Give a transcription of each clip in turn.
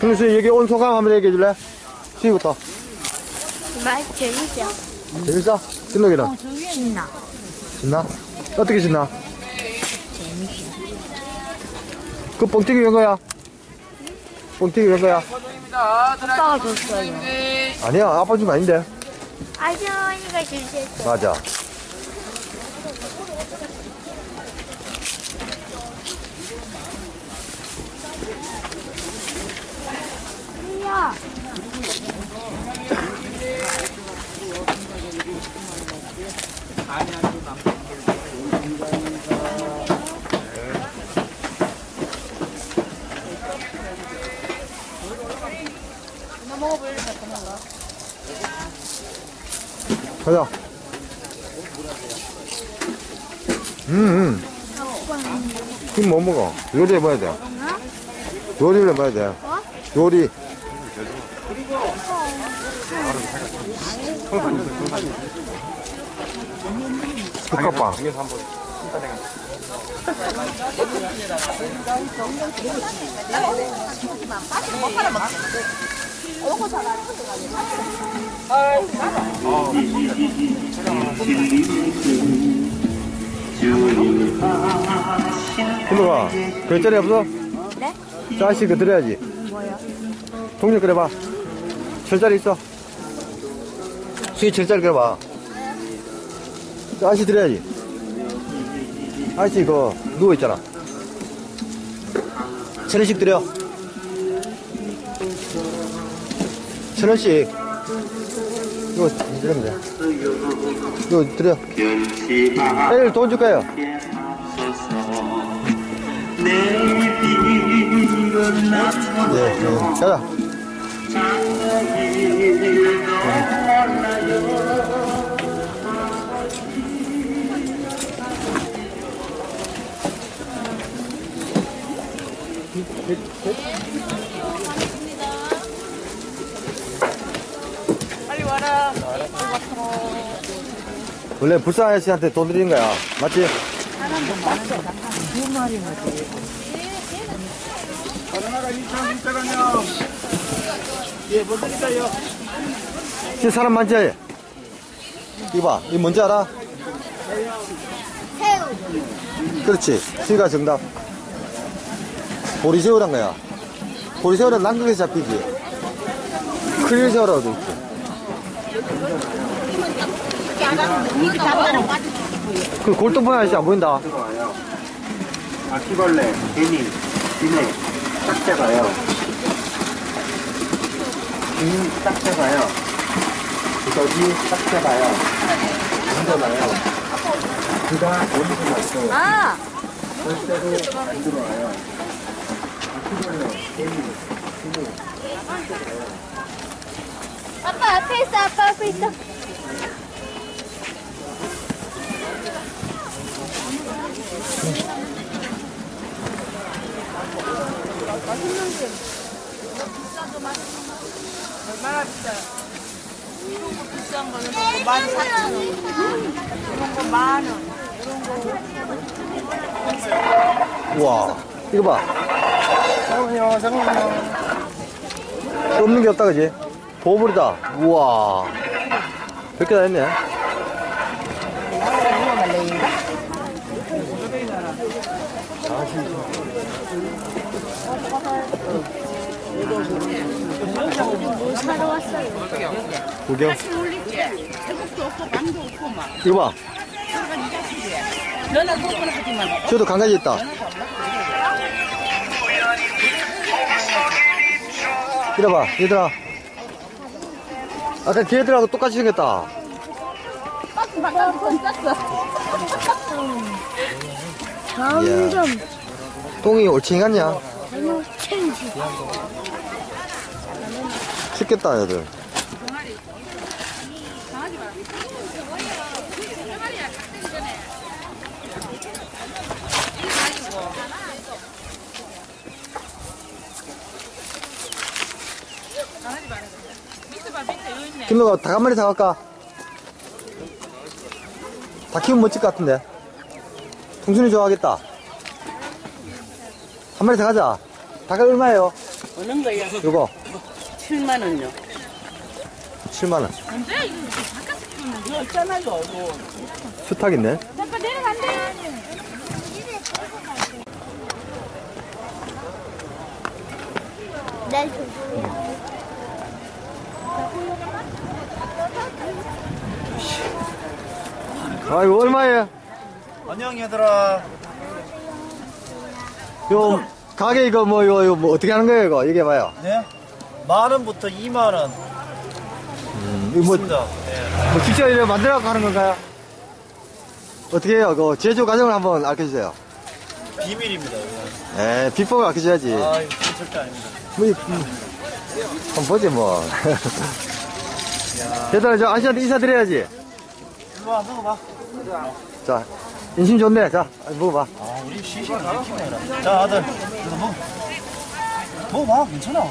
그래서 여기 온 소감 한번 얘기해 줄래? 시부터. 맛 재밌어. 재밌어? 신동이는? 신나. 신나? 어떻게 신나? 그 뻥튀기 웬 거야? 뻥튀기 웬 거야? 아빠가 줬어요. 아니야, 아빠 준 거 아닌데. 아주머니가 주셨어. 맞아. 야. 가자. 음, 음. 지금 뭐 먹어? 요리 해봐야 돼. 요리를 해봐야 돼. 요리. 국화빵. 김호가, 별자리 없어? 네? 짜식 그 드려야지. 뭐요? 동력 그려봐. 철자리 있어. 수희 철자리 그려봐. 아저씨 드려야지. 아저씨 그 누워있잖아. 천 원씩 드려. 천 원씩. 이거 드리면 돼. 이거 드려. 내일 돈 줄까요? 네, 네. 가자. 빨리 와라. 원래 불쌍 아저씨한테 돈 드리는 거야. 맞지? 바나나가 2천 600원이요. 예, 뭐 드릴까요? 지 사람 많지? 이봐, 이 뭔지 알아? 새우. 그렇지. 지가 정답. 보리새우란 거야. 보리새우는 남극에서 잡히지. 크릴새우라고도 있지. 그 골동품 아저씨 안 보인다. 바퀴벌레, 개미, 비내, 짝새가요. 긴 짝새가요. 두더지, 짝새가요. 운전하요. 그가 어디서 났어? 아! 절대로 안 들어와요. 아빠 앞에 있어, 아빠 앞에 있어. 얼마나 비싸요? 이런 거 비싼 거는 뭐만 사천 원, 이런 거. 우와. 이거 봐. 잠깐만요, 잠깐만요. 없는 게 없다, 그지? 보물이다. 우와. 몇 개 다 했네. 뭐 사러 왔어요? 구경. 이거 봐. 하지. 저도 강아지 있다. 이리 봐, 얘들아. 아까 걔들하고 똑같이 생겼다. 점점 똥이 올챙이 같냐? 너무 체인지. 죽겠다, 얘들. 김너가 닭 한 마리 사갈까? 다 키우면 멋질 것 같은데. 풍순이 좋아하겠다. 한 마리 사가자. 닭 얼마예요? 어느 거야? 요거 7만 원요. 7만원. 이거 있잖아요. 이거. 수탉 있네. 아빠 내려간대. 날 조심해. 아이고, 얼마예요? 안녕 얘들아. 요, 가게 이거 뭐, 이거, 이거 뭐 어떻게 하는 거예요, 이거? 얘기해봐요. 네? 만 원부터 2만 원 이거 뭐, 있습니다. 네. 뭐 직접 이렇게 만들어갖고 하는 건가요? 어떻게 해요? 그 제조 과정을 한번 알려주세요. 비밀입니다. 이거. 에 비법을 알려줘야지. 아, 이거 절대 아닙니다. 뭐, 이- 음, 한번 보지, 뭐. 얘들아, 저 아저씨한테 인사드려야지. 일로 와, 먹어봐. 자, 인심 좋네. 자, 먹어봐. 아, 우리 시식을. 자, 아들, 이거 먹어. 먹어봐, 괜찮아.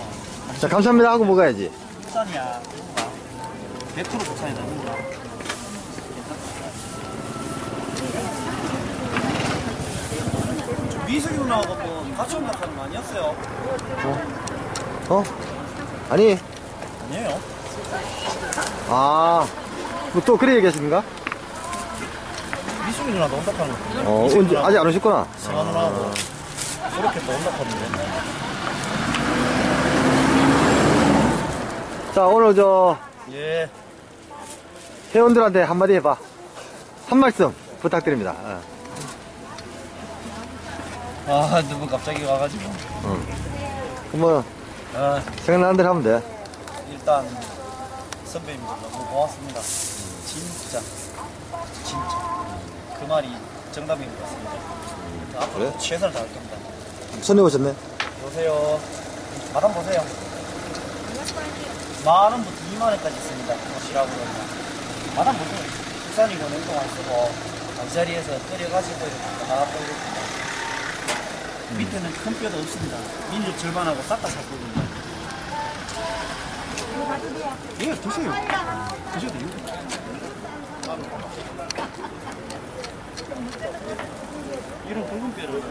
자, 감사합니다 하고 먹어야지. 국산이야. 먹어봐. 100% 국산이다. 미숙이 누나하고 뭐 같이 온다는 거 아니었어요? 어? 아니, 아니에요. 아, 뭐 또 그래 얘기하십니까? 미숙이 누나도 온다는 거. 어, 언제, 아직 안 오셨구나. 승아 누나하고 그렇게 또 온다는데. 자, 오늘 저, 예. 회원들한테 한마디 해봐. 한 말씀 부탁드립니다. 어. 아, 누구 갑자기 와가지고. 뭐, 아, 생각나는 대로 하면 돼. 일단 선배님들 너무 고맙습니다. 진짜, 진짜 그 말이 정답인 것 같습니다. 앞으로 그래? 최선을 다할 겁니다. 손님 오셨네. 보세요. 마담 보세요. 만 원부터 2만 원까지 있습니다. 그러면. 마담 보세요. 국산이고 냉동 안 쓰고 잠자리에서 끓여가지고 이렇게 나가 버리거든요. 밑에는 큰 뼈도 없습니다. 민주 절반하고 싹 다 샀거든요. 예, 드세요. 드셔도 됩니다. 이런 붉은 뼈를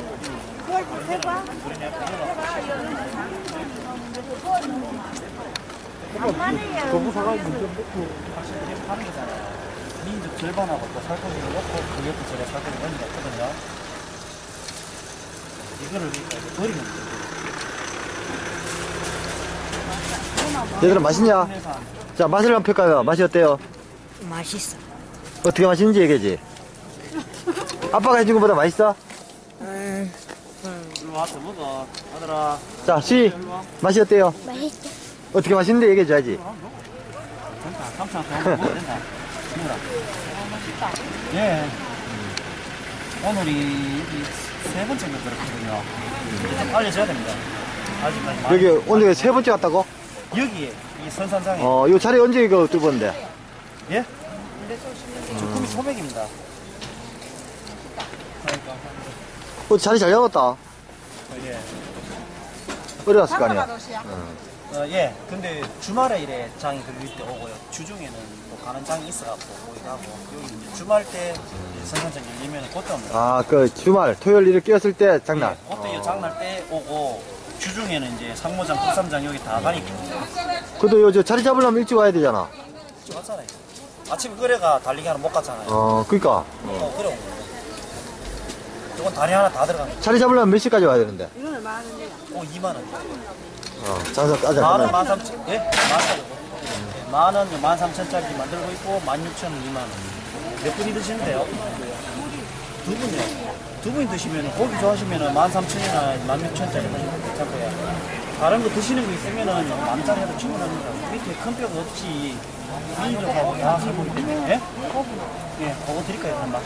하는 거잖아요. 민족 절반하고 또 살코기를 넣고 그 옆에 제가 살코기 얹어놨거든요. 이거를 이렇게 버리면 돼요. 얘들아, 맛있냐? 자, 맛을 한번 평가해요. 맛이 어때요? 맛있어. 어떻게 맛있는지 얘기해지. 아빠가 해준 것보다 맛있어? 일로 와서 먹어. 아들아. 자, 시. 맛이 어때요? 맛있어. 어떻게 맛있는지 얘기해줘야지. 된다. 삼촌 더 먹어도 된다. 먹어라. 예. 오늘이 이세 번째가 그렇거든요. 좀 알려줘야 됩니다. 아직까지 많이. 여기 오늘 세 번째 왔다고? 여기에 이 선산장에 어, 이 자리 언제 이거 뚫었는데? 예? 조금이 소맥입니다. 어, 자리 잘 잡았다. 어, 예. 어려웠을 거 아니야. 어, 예. 근데 주말에 이래 장이 걸릴 때 오고요. 주중에는 뭐 가는 장이 있어갖고 오기도 하고 여기 이제 주말 때 선산장 열리면 그때 옵니다. 아, 그 주말, 토요일 일을 끼었을 때 장날. 예, 그때 이 장날 때 오고 주중에는 이제 상모장, 국삼장 여기 다 가니까 그래도 요, 저 자리 잡으려면 일찍 와야 되잖아. 왔잖아요. 아침에 그래가 달리기 하나 못 갔잖아요. 어, 그니까. 어, 그래 온 거예요. 이건 다리 하나 다 들어간 거. 자리 잡으려면 몇 시까지 와야 되는데? 오, 2만 원. 어, 장사 까지 만 원, 안만 삼천, 예? 만 원. 예, 만 원, 만 삼천짜리 만들고 있고, 만 육천 원, 이만 원. 몇 분이 드시는데요? 두 분이요. 두 분이 드시면, 고기 좋아하시면 만 삼천이나 만 육천짜리 괜찮고요. 다른 거 드시는 거 있으면은 만짜리 해도 충분합니다. 밑에 큰 뼈가 없이, 민족하고 다 살고 있는데, 예? 예, 그거 드릴까요, 한마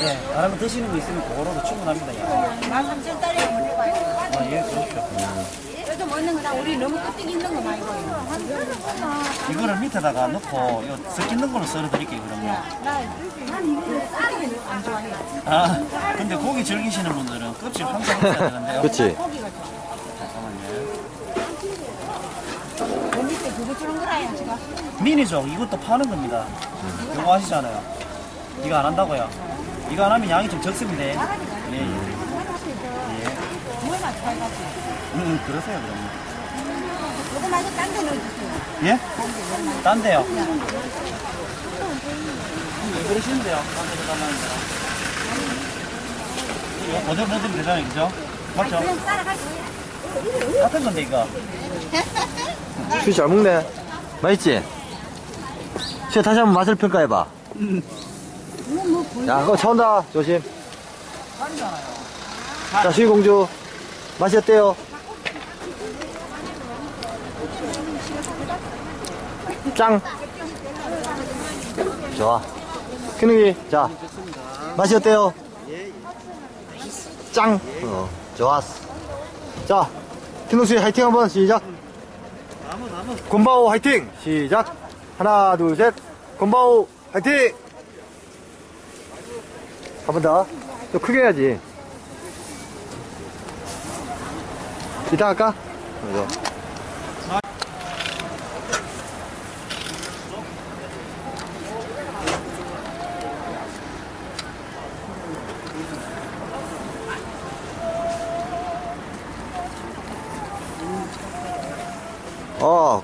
예, 다른 거 드시는 거 있으면 그거로도 충분합니다. 예. 만 삼천짜리 한번 해봐요. 아, 예, 그렇죠. 요즘 얻는 거다 우리 너무 끄떡 있는 거 말고. 이거를 밑에다가 넣고 요 섞이는 걸로 썰어 드릴게요. 안 좋아해. 아 근데 고기 즐기시는 분들은 껍질 항상 있어야 되는데요. 그치. 그 밑에 그거 주는 거라야 제가. 미니죠. 이것도 파는 겁니다. 이거 아시잖아요. 이거 안 한다고요. 이거 안 하면 양이 좀 적습니다. 예. 예. 뭐가 음, 그러세요, 그러면. 요거 말고 딴데 넣어주세요. 예? 딴 데요? 왜 그러시는데요? 딴 데로 달라는데. 이거 그대로 넣으면 되잖아요, 그죠? 맞죠? 그냥 따라갈 거예요. 같은 건데, 이거. 수잘 먹네. 맛있지? 시아 다시 한번 맛을 평가해봐. 야, 그거 차온다. 조심. 자, 수희공주. 맛이 어때요? 짱. 좋아. 큰우기, 자. 맛이 어때요? 짱. 어, 좋았어. 자, kin우수희 화이팅 한번 시작. 나무, 나무. 곤바오 화이팅! 시작! 하나, 둘, 셋. 곤바오 화이팅! 한 번 더. 좀 크게 해야지. 이따 할까? 그죠?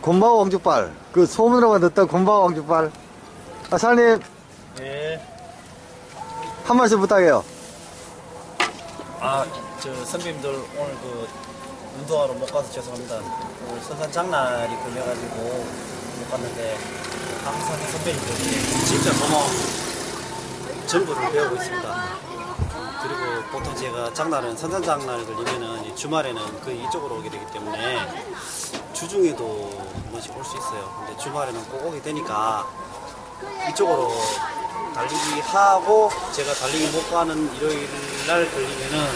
어, 곤바오 왕족발. 그 소문으로만 듣던 곤바오 왕족발. 아, 사장님, 예. 한 말씀 부탁해요. 아, 저 선배님들 오늘 그 운동하러 못 가서 죄송합니다. 오늘 선산 장날이 걸려가지고 못 갔는데 항상 선배님들이 진짜 고마워 정보를 배우고 있습니다. 그리고 보통 제가 장날은 선산 장날 걸리면은 이 주말에는 그 이쪽으로 오게 되기 때문에 주중에도 한 번씩 올 수 있어요. 근데 주말에는 꼭 오게 되니까 이쪽으로 달리기 하고 제가 달리기 못 가는 일요일 날 걸리면은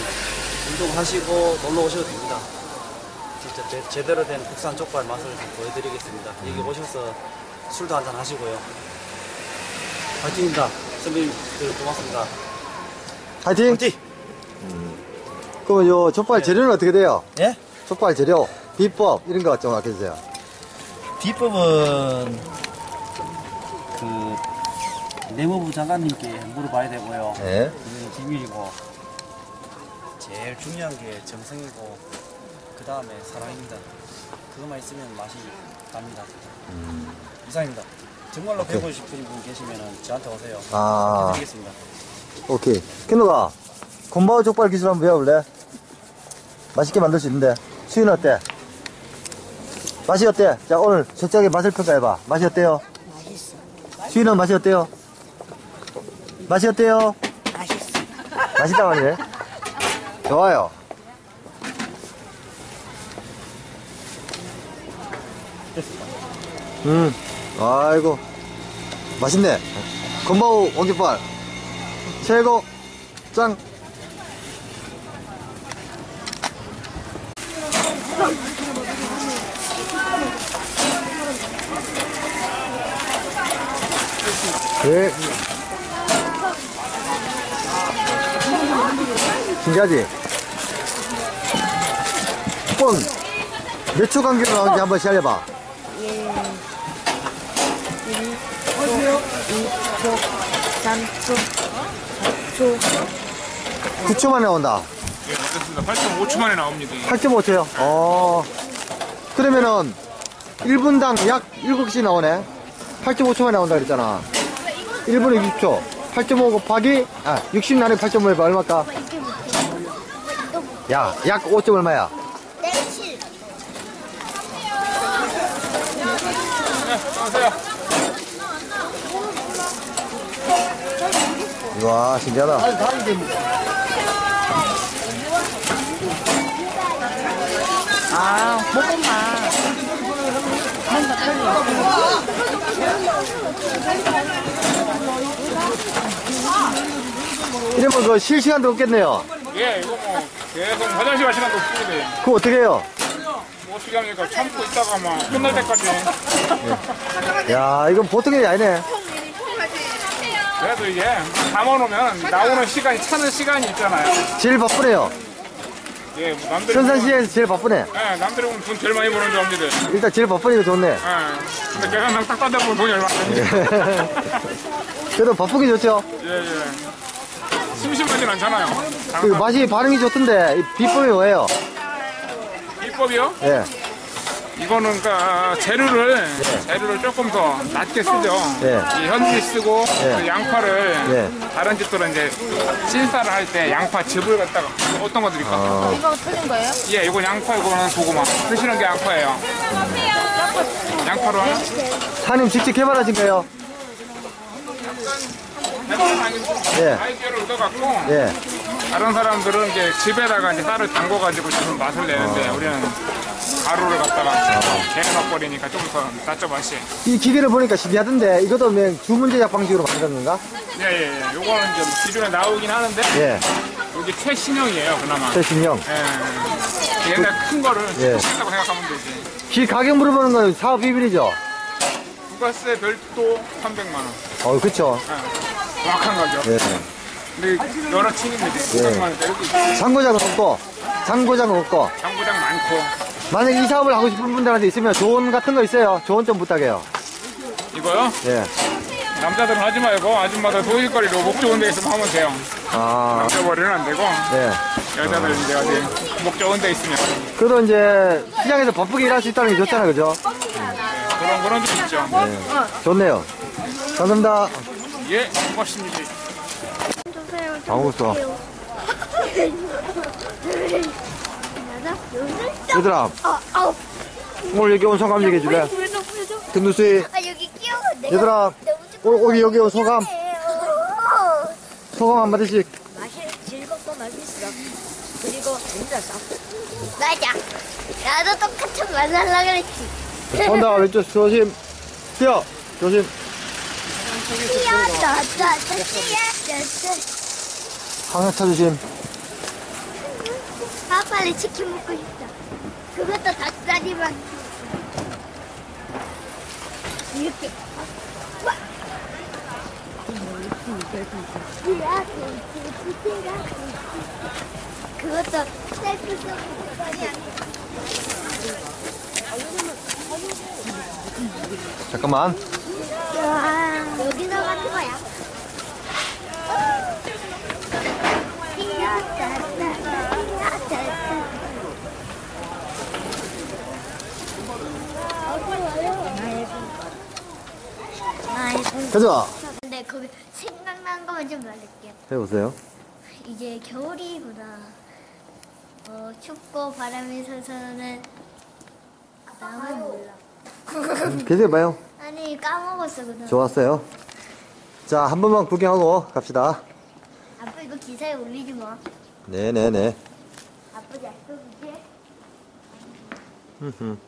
운동하시고 놀러 오셔도 됩니다. 진짜 제, 제대로 된 국산 족발 맛을 좀 보여드리겠습니다. 여기 오셔서 술도 한잔 하시고요. 파이팅입니다. 선배님들 고맙습니다. 화이팅! 파이팅! 그러면 요 족발 재료는 어떻게 돼요? 예? 족발 재료, 비법, 이런 거 좀 알려주세요. 비법은 그 내무부 장관님께 물어봐야 되고요. 네. 그게 비밀이고 제일 중요한 게 정성이고 그 다음에 사랑입니다. 그것만 있으면 맛이 납니다. 이상입니다. 정말로 오케이. 배우고 싶으신 분 계시면 저한테 오세요. 아, 해드리겠습니다. 오케이. 킨노가, 곤바오 족발 기술 한번 배워볼래? 맛있게 만들 수 있는데. 수윤 어때? 맛이 어때? 자, 오늘 솔직하게 맛을 평가해봐. 맛이 어때요? 맛있어. 수윤은 맛이 어때요? 맛이 어때요? 맛있어. 맛있다 말이네. 좋아요. 음, 아이고. 맛있네. 건바오 왕깃발. 최고. 짱. 네. 신기하지? 뻔! 몇초 간격으로 나오는지 한번 시작해봐. 9초 만에 나온다. 예, 맞습니다. 8.5초 만에 나옵니다. 8.5초요. 어. 그러면은 1분당 약 7시 나오네. 8.5초 만에 나온다 그랬잖아. 1분에 60초. 8.5 곱하기, 아, 60 나누기 8.5 해봐. 얼마까? 야, 약 5점 얼마야? 내칠. 와, 신기하다. 아, 먹어봐. 이러면 그 실시간도 없겠네요. 예, 이거 뭐 계속 화장실 갈 시간도 없습니다. 그거 어떻게 해요? 뭐 어떻게 합니까? 참고 있다가 막 끝날 때까지. 야, 이건 보통 일이 아니네. 그래도 이게 담아놓으면 나오는 시간이 차는 시간이 있잖아요. 제일 바쁘네요. 예, 뭐 남들이 보면, 선산시에서 제일 바쁘네. 예, 남들이 보면 돈 제일 많이 버는 줄 압니다. 일단 제일 바쁘니까 좋네. 예. 근데 계산상 딱 따다 보면 돈이 얼마 안 됩니다. 그래도 바쁘기 좋죠. 예, 예. 심심하진 않잖아요. 그 맛이 반응이 좋던데 이 비법이 뭐예요? 비법이요? 예, 이거는 그러니까 재료를 재료를 조금 더 낮게 쓰죠. 예. 이 현지 쓰고 예. 그 양파를 예. 다른 집들은 이제 찐쌀을 할 때 양파 즙을 갖다가 어떤 거 드릴까? 어, 이거 틀린 거예요? 예, 이건 양파, 이거는 고구마. 드시는 게 양파예요. 양파로 하나? 사장님 직접 개발하신 거예요? 예. 아이디어를 얻어갖고 예. 다른 사람들은 이제 집에다가 이제 쌀을 담궈가지고 지금 맛을 내는데 우리는 가루를 갖다가 개넣어버리니까 조금 더 낫죠 맛이. 이 기계를 보니까 신기하던데 이것도 그냥 주문 제작 방식으로 만든 건가? 예, 예, 예. 요거는 이제 뭐 기존에 나오긴 하는데 예, 여기 최신형이에요, 그나마. 최신형. 예. 옛날 큰 거를 예. 최신다고 생각하면 되지. 기 가격 물어보는 건 사업 비밀이죠? 부가세 별도 300만 원. 어, 그쵸. 예. 정확한 가격. 예. 근데 여러 층입니다. 300만 원짜리. 장고장 없고, 장고장 없고. 장부장 많고. 만약 이 사업을 하고 싶은 분들한테 있으면 조언 같은 거 있어요? 조언 좀 부탁해요. 이거요? 예. 남자들은 하지 말고 아줌마들 도일거리로 목 좋은 데 있으면 하면 돼요. 아, 남자 머리는 안 되고 예. 여자들 이제 어디 목 좋은 데 있으면 그래도 이제 시장에서 바쁘게 일할 수 있다는 게 좋잖아요, 그죠? 그런 그런 좀 있죠. 좋네요. 감사합니다. 예, 고맙습니다. 여덟, 얘들아, 어, 아홉. 오늘 여기 온 소감 얘기해 줄래? 아, 여기 끼워. 내가 얘들아, 오- 여기, 여기 온 소감, 소감 한마디씩. 맛이 즐겁고 맛있어. 그리고 진짜 싸. 맞아. 나도 똑같은 말 하려고 그랬지. 온다, 왼쪽 조심. 뛰어, 조심. 뛰어다, 다, 뛰어다. 항상 차조심. 아, 빨리 치킨 먹고 싶다. 그것도 닭다리만. 이렇게. 그것도 셀프 서비스 아니야. 잠깐만. 여기서 가는 거야. 가자. 근데 거기 생각난 것만 좀 말할게요. 해보세요. 이제 겨울이구나. 어, 춥고 바람이 서서는 그다음은 몰라. 계속해봐요. 아니 까먹었어 그다음. 좋았어요. 자, 한 번만 구경하고 갑시다. 아빠 이거 기사에 올리지 마. 네네네. 아빠 약속이지? 흠흠.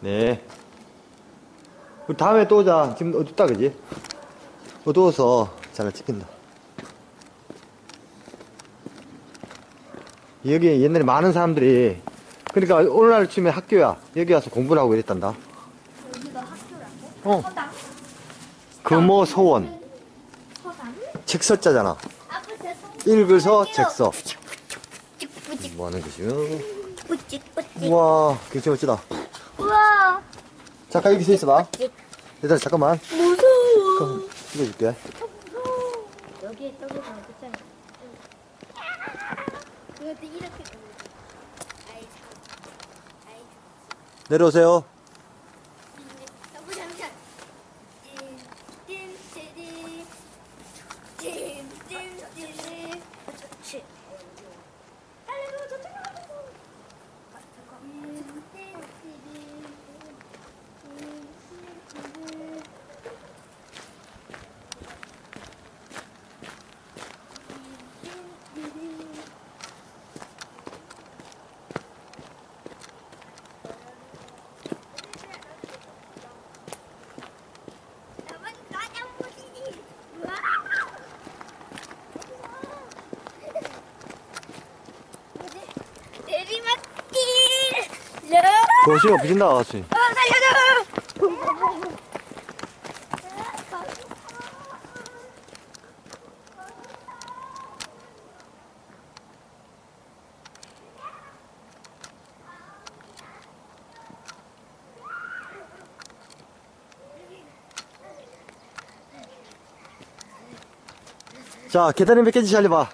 네. 우리 다음에 또 오자. 지금 어둡다, 그지? 어두워서 잘안 찍힌다. 여기 옛날에 많은 사람들이, 그러니까 오늘 아침에 학교야. 여기 와서 공부를 하고 이랬단다. 여기가 학교라고? 어. 서당? 금호 소원. 서당? 책서자잖아. 아빠 죄송. 읽어서 책서. 뿌찍뿌찍 뭐 하는 거지요? 뿌찍뿌찍. 우와, 굉장히 멋지다. 우와. 잠깐 여기 서 있어봐. 얘들아, 잠깐만. 무서워. 찍어줄게. 여기에 떡이 넣었잖아. 그것도 이렇게. 아이 참. 아이 내려오세요. 너무 잠깐. 띵띵띵 띵띵띵 좋지. 아이고 저쪽으로 가고. 나만 가장 보시니. 내리막길. 도시가 부신다, 아가씨. 어, 살려줘! 자, 계단이 몇 개인지 잘려봐.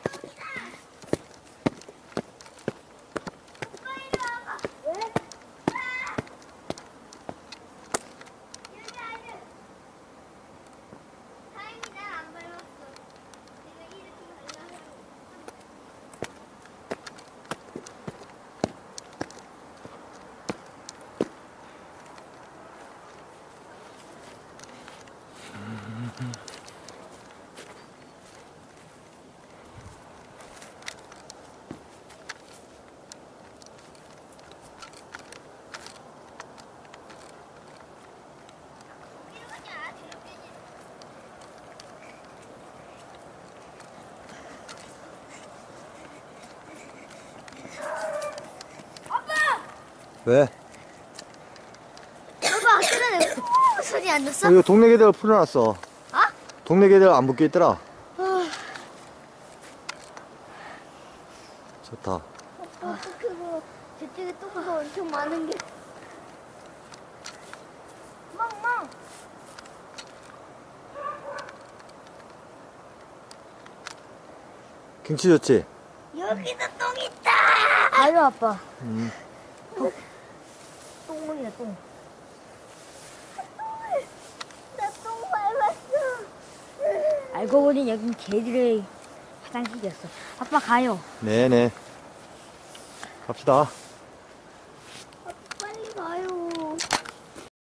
다행히 난안 밟았어. 내가 이렇게 밟아서. 왜? 아빠 아까 전에 후 소리 안 났어? 어, 이거 동네 개들 풀어놨어. 아? 동네 개들 안 묶여 있더라. 좋다. 아빠 그거 저쪽에 똥가 엄청 많은 게. 멍멍. 경치 좋지? 여기도 똥 있다. 아유 아빠. 음. 똥물이야 똥. 나똥 밟았어. 알고 보니 여긴 개들의 화장실이었어. 아빠 가요. 네네. 갑시다.